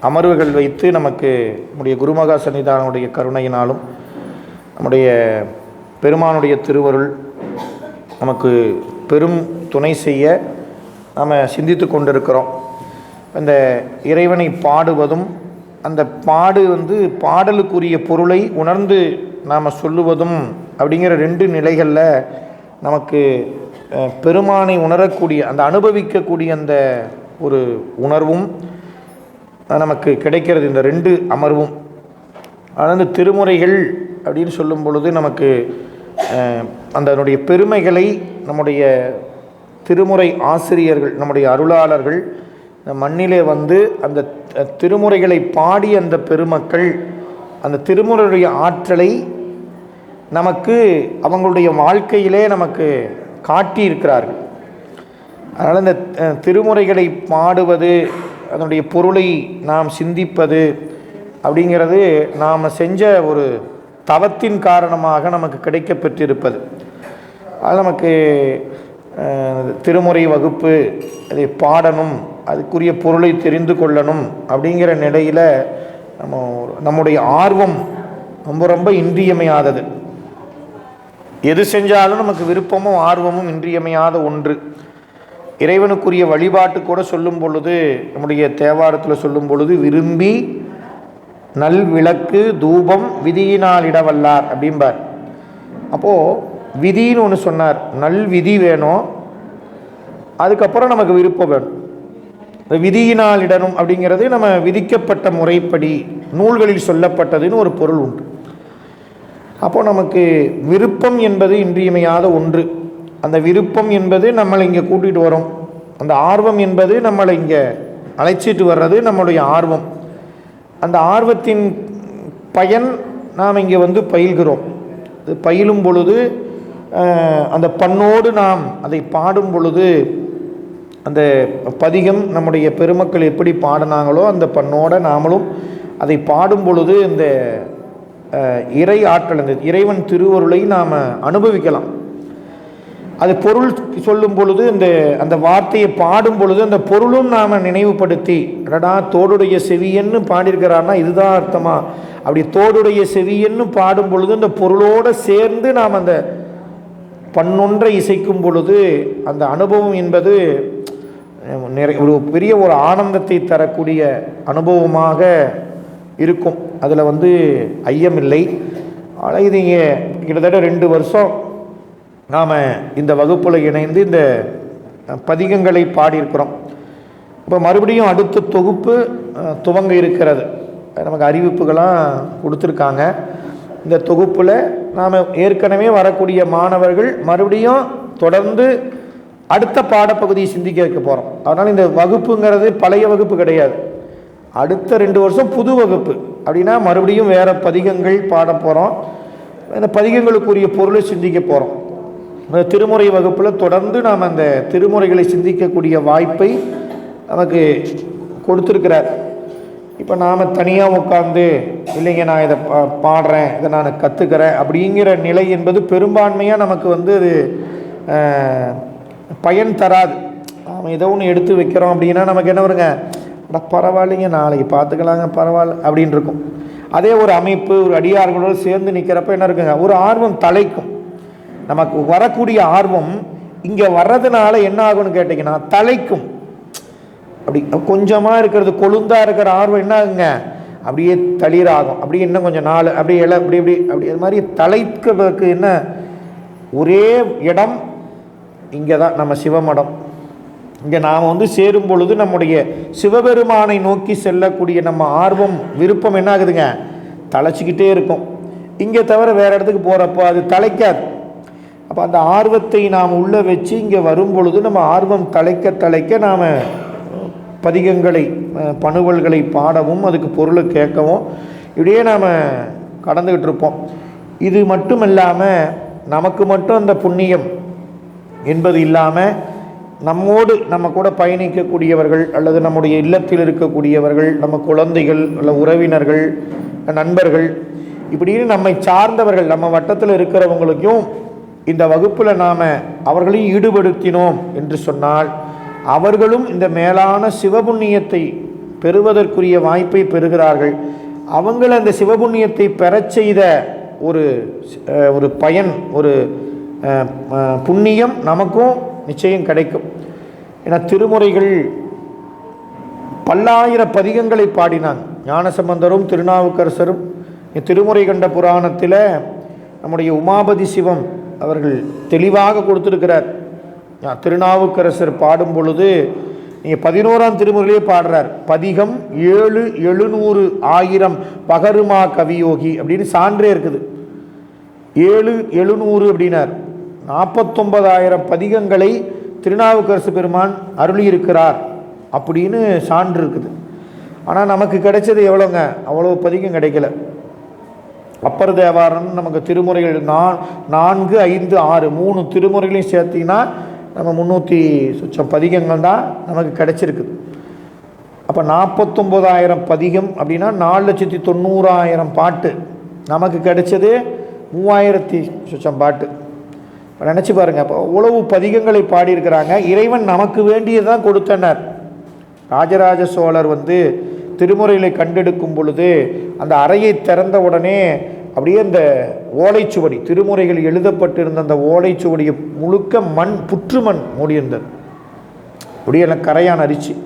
அமர்வுகள் வைத்து நமக்கு நம்முடைய குருமகா சன்னிதானுடைய கருணையினாலும் நம்முடைய பெருமானுடைய திருவருள் நமக்கு பெரும் துணை செய்ய நாம் சிந்தித்து கொண்டிருக்கிறோம். இந்த இறைவனை பாடுவதும் அந்த பாடு வந்து பாடலுக்குரிய பொருளை உணர்ந்து நாம் சொல்லுவதும் அப்படிங்கிற ரெண்டு நிலைகளில் நமக்கு பெருமானை உணரக்கூடிய அந்த அனுபவிக்கக்கூடிய அந்த ஒரு உணர்வும் நமக்கு கிடைக்கிறது இந்த ரெண்டு அமர்வும். ஆனால் இந்த திருமுறைகள் அப்படின்னு சொல்லும் பொழுது நமக்கு அதனுடைய பெருமைகளை நம்முடைய திருமுறை ஆசிரியர்கள் நம்முடைய அருளாளர்கள் மண்ணிலே வந்து அந்த திருமுறைகளை பாடி அந்த பெருமக்கள் அந்த திருமுறையுடைய ஆற்றலை நமக்கு அவங்களுடைய வாழ்க்கையிலே நமக்கு காட்டியிருக்கிறார்கள். அதனால் இந்த திருமுறைகளை பாடுவது அதனுடைய பொருளை நாம் சிந்திப்பது அப்படிங்கிறது நாம் செஞ்ச ஒரு தவத்தின் காரணமாக நமக்கு கிடைக்க பெற்றிருப்பது அது நமக்கு திருமுறை வகுப்பு அதை பாடணும் அதுக்குரிய பொருளை தெரிந்து கொள்ளணும் அப்படிங்கிற நிலையில் நம்ம நம்முடைய ஆர்வம் ரொம்ப ரொம்ப இன்றியமையாதது. எது செஞ்சாலும் நமக்கு விருப்பமும் ஆர்வமும் இன்றியமையாத ஒன்று. இறைவனுக்குரிய வழிபாட்டு கூட சொல்லும் பொழுது நம்முடைய தேவாரத்தில் சொல்லும் பொழுது விரும்பி நல் விளக்கு தூபம் விதியினால் இடவல்லார் அப்படிம்பார். அப்போது விதின்னு ஒன்று சொன்னார். நல் விதி வேணும். அதுக்கப்புறம் நமக்கு விருப்பம் வேணும். இந்த விதியினால் இடணும் அப்படிங்கிறது நம்ம விதிக்கப்பட்ட முறைப்படி நூல்களில் சொல்லப்பட்டதுன்னு ஒரு பொருள் உண்டு. அப்போ நமக்கு விருப்பம் என்பது இன்றியமையாத ஒன்று. அந்த விருப்பம் என்பது நம்மளை இங்கே கூட்டிகிட்டு வரோம். அந்த ஆர்வம் என்பது நம்மளை இங்கே அழைச்சிட்டு வர்றது நம்மளுடைய ஆர்வம். அந்த ஆர்வத்தின் பயன் நாம் இங்கே வந்து பயில்கிறோம். அது பயிலும் பொழுது அந்த பண்ணோடு நாம் அதை பாடும் பொழுது அந்த பதிகம் நம்முடைய பெருமக்கள் எப்படி பாடினாங்களோ அந்த பண்ணோட நாமளும் அதை பாடும் பொழுது இந்த இறை ஆற்றல் இந்த இறைவன் திருவருளை நாம் அனுபவிக்கலாம். அது பொருள் சொல்லும் பொழுது இந்த அந்த வார்த்தையை பாடும் பொழுது அந்த பொருளும் நாம் நினைவுபடுத்தி அடடா தோடுடைய செவியன்னு பாடியிருக்கிறான்னா இதுதான் அர்த்தமா? அப்படி தோடுடைய செவியன்னு பாடும் பொழுது அந்த பொருளோடு சேர்ந்து நாம் அந்த பண்ணொன்றை இசைக்கும் பொழுது அந்த அனுபவம் என்பது நிறைய ஒரு பெரிய ஒரு ஆனந்தத்தை தரக்கூடிய அனுபவமாக இருக்கும். அதில் வந்து ஐயமில்லை. ஆனால் இது இங்கே கிட்டத்தட்ட ரெண்டு வருஷம் நாம் இந்த வகுப்பில் இணைந்து இந்த பதிகங்களை பாடியிருக்கிறோம். இப்போ மறுபடியும் அடுத்த தொகுப்பு துவங்க இருக்கிறது. நமக்கு அறிவிப்புகளாக கொடுத்துருக்காங்க. இந்த தொகுப்பில் நாம் ஏற்கனவே வரக்கூடிய மாணவர்கள் மறுபடியும் தொடர்ந்து அடுத்த பாடப்பகுதியை சிந்திக்க வைக்க போகிறோம் அதனால் இந்த வகுப்புங்கிறது பழைய வகுப்பு கிடையாது. அடுத்த ரெண்டு வருஷம் புது வகுப்பு. அப்படின்னா மறுபடியும் வேறு பதிகங்கள் பாட போகிறோம் இந்த பதிகங்களுக்குரிய பொருளை சிந்திக்க போகிறோம் இந்த திருமுறை வகுப்பில் தொடர்ந்து நாம் அந்த திருமுறைகளை சிந்திக்கக்கூடிய வாய்ப்பை நமக்கு கொடுத்துருக்கிறார். இப்போ நாம் தனியாக உட்காந்து இல்லைங்க நான் இதை பா பாடுறேன் இதை நான் கற்றுக்கிறேன் அப்படிங்கிற நிலை என்பது பெரும்பான்மையாக நமக்கு வந்து அது பயன் தராது. நாம் ஏதோ ஒன்று எடுத்து வைக்கிறோம் அப்படின்னா நமக்கு என்ன வருங்க? அட பரவாயில்லைங்க நாளைக்கு பார்த்துக்கலாங்க பரவாயில்ல அப்படின்னு இருக்கும். அதே ஒரு அமைப்பு ஒரு அடியார்களோடு சேர்ந்து நிற்கிறப்ப என்ன இருக்குங்க? ஒரு ஆர்வம் தலைக்கும். நமக்கு வரக்கூடிய ஆர்வம் இங்கே வர்றதுனால என்ன ஆகும்னு கேட்டிங்கன்னா தலைக்கும். அப்படி கொஞ்சமாக இருக்கிறது கொழுந்தா இருக்கிற ஆர்வம் என்ன ஆகுங்க? அப்படியே தளிராகும். அப்படியே இன்னும் கொஞ்சம் நாள் அப்படியே இலை அப்படி இப்படி அப்படி அது மாதிரி தலைக்கிறதுக்கு என்ன? ஒரே இடம் இங்கே தான் நம்ம சிவமடம். இங்கே நாம் வந்து சேரும் பொழுது நம்முடைய சிவபெருமானை நோக்கி செல்லக்கூடிய நம்ம ஆர்வம் விருப்பம் என்ன ஆகுதுங்க? தலைச்சிக்கிட்டே இருக்கும். இங்கே தவிர வேறு இடத்துக்கு போகிறப்போ அது தலைக்காது அப்போ அந்த ஆர்வத்தை நாம் உள்ளே வச்சு இங்கே வரும் பொழுது நம்ம ஆர்வம் தலைக்க தலைக்க நாம் பதிகங்களை பணுவல்களை பாடவும் அதுக்கு பொருளை கேட்கவும் இப்படியே நாம் கடந்துக்கிட்டு இருப்போம். இது மட்டும் இல்லாமல் நமக்கு மட்டும் அந்த புண்ணியம் என்பது இல்லாமல் நம்மோடு நம்ம கூட பயணிக்கக்கூடியவர்கள் அல்லது நம்முடைய இல்லத்தில் இருக்கக்கூடியவர்கள் நம்ம குழந்தைகள் அல்ல உறவினர்கள் நண்பர்கள் இப்படின்னு நம்மை சார்ந்தவர்கள் நம்ம வட்டத்தில் இருக்கிறவங்களுக்கும் இந்த வகுப்பில் நாம் அவர்களையும் ஈடுபடுத்தினோம் என்று சொன்னால் அவர்களும் இந்த மேலான சிவபுண்ணியத்தை பெறுவதற்குரிய வாய்ப்பை பெறுகிறார்கள். அவங்கள அந்த சிவபுண்ணியத்தை பெறச் செய்த ஒரு ஒரு பயன் ஒரு புண்ணியம் நமக்கும் நிச்சயம் கிடைக்கும். ஏன்னா திருமுறைகள் பல்லாயிர பதிகங்களை பாடினாங்க. ஞானசம்பந்தரும் திருநாவுக்கரசரும். திருமுறை கண்ட புராணத்தில் நம்முடைய உமாபதி சிவம் அவர்கள் தெளிவாக கொடுத்துருக்கிறார். திருநாவுக்கரசர் பாடும் பொழுது நீங்கள் பதினோராம் திருமுறையிலே பாடுறார். பதிகம் ஏழு எழுநூறு ஆயிரம் பகருமா கவியோகி அப்படின்னு சான்றே இருக்குது. ஏழு எழுநூறு அப்படின்னார். நாற்பத்தொன்பதாயிரம் பதிகங்களை திருநாவுக்கரசு பெருமான் அருளியிருக்கிறார் அப்படின்னு சான்று இருக்குது. ஆனால் நமக்கு கிடைச்சது எவ்வளோங்க அவ்வளோ பதிகம் கிடைக்கல. அப்பர் தேவாரம் நமக்கு திருமுறைகள் நான் நான்கு ஐந்து ஆறு மூணு திருமுறைகளையும் சேர்த்திங்கன்னா நம்ம முந்நூற்றி சுச்சம் பதிகங்கள் தான் நமக்கு கிடச்சிருக்குது. அப்போ நாற்பத்தொம்போதாயிரம் பதிகம் அப்படின்னா நாலு லட்சத்தி தொண்ணூறாயிரம் பாட்டு நமக்கு கிடைச்சது மூவாயிரத்தி சுச்சம் பாட்டு. இப்போ நினச்சி பாருங்கள் அப்போ உழவு பதிகங்களை பாடியிருக்கிறாங்க. இறைவன் நமக்கு வேண்டியதான் கொடுத்தனர். ராஜராஜ சோழர் வந்து திருமுறைகளை கண்டெடுக்கும் பொழுது அந்த அறையை திறந்த உடனே அப்படியே அந்த ஓலைச்சுவடி திருமுறைகள் எழுதப்பட்டிருந்த அந்த ஓலைச்சுவடியை முழுக்க மண் புற்று மண் மூடியிருந்தது. அப்படியே எனக்கு கரையான் அரிச்சு.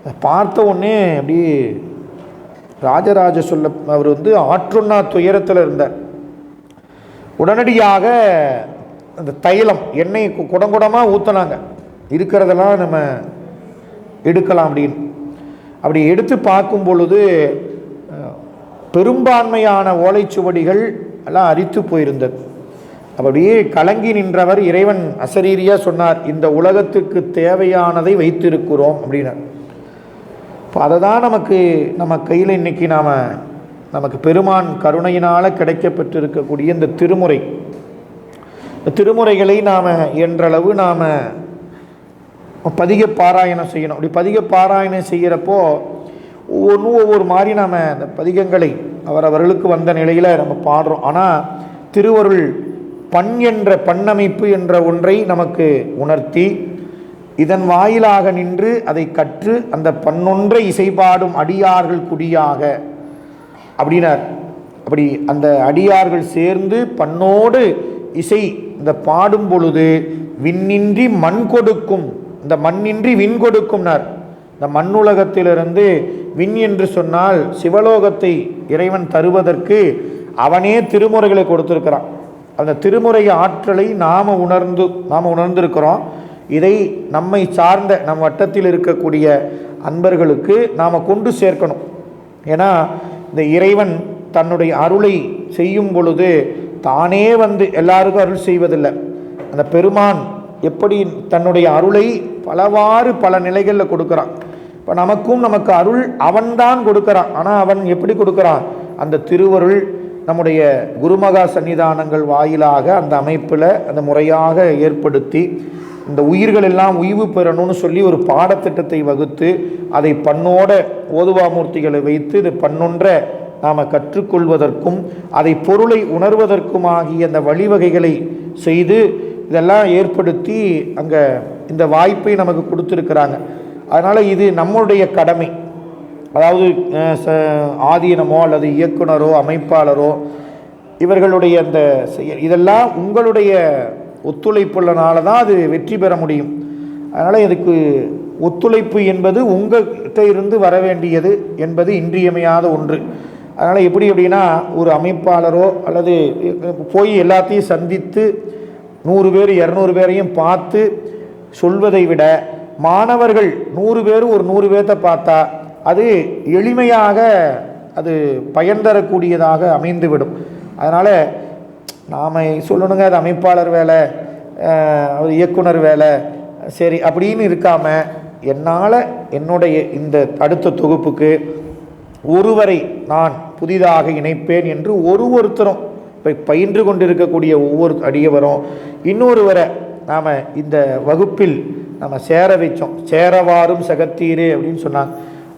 அதை பார்த்த உடனே அப்படியே ராஜராஜ சொல்ல அவர் வந்து ஆற்றுண்ணா துயரத்தில் இருந்தார். உடனடியாக அந்த தைலம் எண்ணெய் கு- குடங்குடமாக ஊற்றினாங்க இருக்கிறதெல்லாம் நம்ம எடுக்கலாம் அப்படின்னு. அப்படி எடுத்து பார்க்கும் பொழுது பெரும்பான்மையான ஓலைச்சுவடிகள் எல்லாம் அரித்து போயிருந்தது. அப்படியே கலங்கி நின்றவர் இறைவன் அசரீரியாக சொன்னார் இந்த உலகத்துக்கு தேவையானதை வைத்திருக்கிறோம் அப்படின்னார் இப்போ அதை தான் நமக்கு நம்ம கையில் இன்னைக்கு நாம் நமக்கு பெருமான் கருணையினால் கிடைக்கப்பெற்றிருக்கக்கூடிய இந்த திருமுறை. இந்த திருமுறைகளை நாம் என்றளவு நாம் பதிக பாராயணம் செய்யணும். அப்படி பதிக பாராயணம் செய்கிறப்போ ஒவ்வொன்றும் ஒவ்வொரு மாதிரி நாம் அந்த பதிகங்களை அவரவர்களுக்கு வந்த நிலையில் நம்ம பாடுறோம். ஆனால் திருவருள் பண் என்ற பண்ணமைப்பு என்ற ஒன்றை நமக்கு உணர்த்தி இதன் வாயிலாக நின்று அதை கற்று அந்த பன்னொன்றை இசைபாடும் அடியார்கள் குடியாக அப்படின்னார் அப்படி அந்த அடியார்கள் சேர்ந்து பண்ணோடு இசை இந்த பாடும் பொழுது விண்ணின்றி மண் கொடுக்கும் இந்த மண்ணின்றி விண் கொடுக்கும்னார். இந்த மண்ணுலகத்திலிருந்து விண் என்று சொன்னால் சிவலோகத்தை இறைவன் தருவதற்கு அவனே திருமுறைகளை கொடுத்துருக்கிறான். அந்த திருமுறை ஆற்றலை நாம் உணர்ந்து நாம் உணர்ந்திருக்கிறோம். இதை நம்மை சார்ந்த நம் வட்டத்தில் இருக்கக்கூடிய அன்பர்களுக்கு நாம் கொண்டு சேர்க்கணும். ஏன்னா இந்த இறைவன் தன்னுடைய அருளை செய்யும் பொழுது தானே வந்து எல்லாருக்கும் அருள் செய்வதில்லை. அந்த பெருமான் எப்படி தன்னுடைய அருளை பலவாறு பல நிலைகளில் கொடுக்குறான். இப்போ நமக்கும் நமக்கு அருள் அவன்தான் கொடுக்குறான். ஆனால் அவன் எப்படி கொடுக்குறான் அந்த திருவருள் நம்முடைய குருமகா சன்னிதானங்கள் வாயிலாக அந்த அமைப்பில் அந்த முறையாக ஏற்படுத்தி இந்த உயிர்கள் எல்லாம் உய்வு பெறணும்னு சொல்லி ஒரு பாடத்திட்டத்தை வகுத்து அதை பண்ணோட ஓதுவாமூர்த்திகளை வைத்து இது பண்ணொன்ற நாம் கற்றுக்கொள்வதற்கும் அதை பொருளை உணர்வதற்குமாகிய அந்த வழிவகைகளை செய்து இதெல்லாம் ஏற்படுத்தி அங்கே இந்த வாய்ப்பை நமக்கு கொடுத்துருக்குறாங்க. அதனால் இது நம்மளுடைய கடமை. அதாவது ச- ஆதீனமோ அல்லது இயக்குனரோ அமைப்பாளரோ இவர்களுடைய அந்த செயல் இதெல்லாம் உங்களுடைய ஒத்துழைப்புள்ளனால தான் அது வெற்றி பெற முடியும். அதனால் இதுக்கு ஒத்துழைப்பு என்பது உங்கள்கிட்ட இருந்து வர வேண்டியது என்பது இன்றியமையாத ஒன்று. அதனால் எப்படி அப்படின்னா ஒரு அமைப்பாளரோ அல்லது போய் எல்லாத்தையும் சந்தித்து நூறு பேர் இரநூறு பேரையும் பார்த்து சொல்வதை விட மாணவர்கள் நூறு பேர் ஒரு நூறு பேர்த்த பார்த்தா அது எளிமையாக அது பயன் தரக்கூடியதாக அமைந்துவிடும். அதனால் நாம் சொல்லணுங்க அது அமைப்பாளர் வேலை ஒரு இயக்குனர் வேலை சரி அப்படின்னு இருக்காமல் என்னால் என்னுடைய இந்த அடுத்த தொகுப்புக்கு ஒருவரை நான் புதிதாக இணைப்பேன் என்று ஒரு ஒருத்தரும் பயின்று கொண்டிருக்கக்கூடிய ஒவ்வொரு அடியவரும் இன்னொருவரை நாம் இந்த வகுப்பில் நம்ம சேர வைச்சோம். சேரவாரும் சகத்தீரே அப்படின்னு சொன்னாங்க.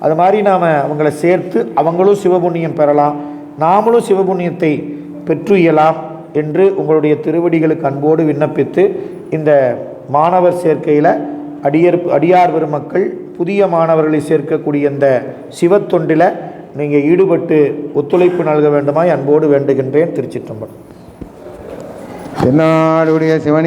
அது மாதிரி நாம் அவங்கள சேர்த்து அவங்களும் சிவபுண்ணியம் பெறலாம். நாமளும் சிவபுண்ணியத்தை பெற்று இயலாம் என்று உங்களுடைய திருவடிகளுக்கு அன்போடு விண்ணப்பித்து இந்த மாணவர் சேர்க்கையில் அடியர் அடியார் பெருமக்கள் புதிய மாணவர்களை சேர்க்கக்கூடிய இந்த சிவத்தொண்டில் நீங்கள் ஈடுபட்டு ஒத்துழைப்பு நல்க வேண்டுமாய் அன்போடு வேண்டுகின்றேன் திருச்சிற்றம்பலம். என்னாளுடைய சிவனி.